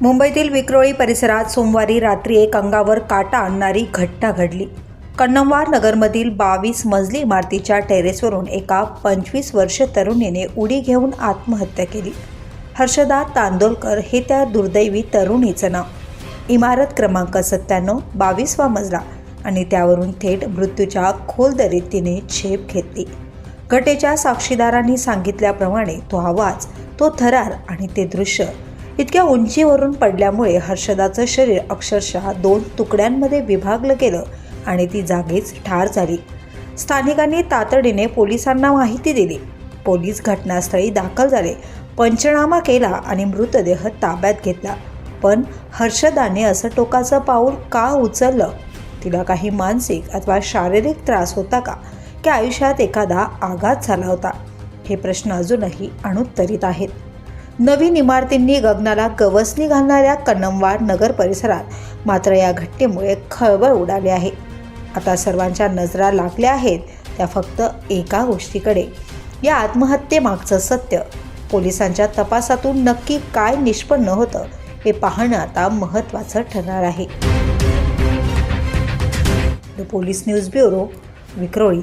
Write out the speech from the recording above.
मुंबईतील विक्रोळी परिसरात सोमवारी रात्री एक अंगावर काटा आणणारी घटना घडली. कन्नमवार नगरमधील बावीस मजली इमारतीच्या टेरेसवरून एका पंचवीस वर्ष तरुणीने उडी घेऊन आत्महत्या केली. हर्षदा तांदोलकर हे त्या दुर्दैवी तरुणीचं नाव. इमारत क्रमांक सत्त्याण्णव बावीसवा मजला आणि त्यावरून थेट मृत्यूच्या खोलदरीत तिने झेप घेतली. घटेच्या साक्षीदारांनी सांगितल्याप्रमाणे तो आवाज तो थरार आणि ते दृश्य इतक्या उंचीवरून पडल्यामुळे हर्षदाचं शरीर अक्षरशः दोन तुकड्यांमध्ये विभागलं गेलं आणि ती जागीच ठार झाली. स्थानिकांनी तातडीने पोलिसांना माहिती दिली. पोलीस घटनास्थळी दाखल झाले. पंचनामा केला आणि मृतदेह ताब्यात घेतला. पण हर्षदाने असं टोकाचं पाऊल का उचललं? तिला काही मानसिक अथवा शारीरिक त्रास होता का? की आयुष्यात एखादा आघात झाला होता? हे प्रश्न अजूनही अनुत्तरित आहेत. नवीन इमारतींनी गगनाला गवसणी घालणाऱ्या कन्नमवाड नगर परिसरात मात्र या घटनेमुळे खळबळ उडाली आहे. आता सर्वांच्या नजरा लागल्या आहेत त्या फक्त एका गोष्टीकडे. या आत्महत्येमागचं सत्य. पोलिसांच्या तपासातून नक्की काय निष्पन्न होतं हे पाहणं आता महत्त्वाचं ठरणार आहे. The police news bureau Vikhroli.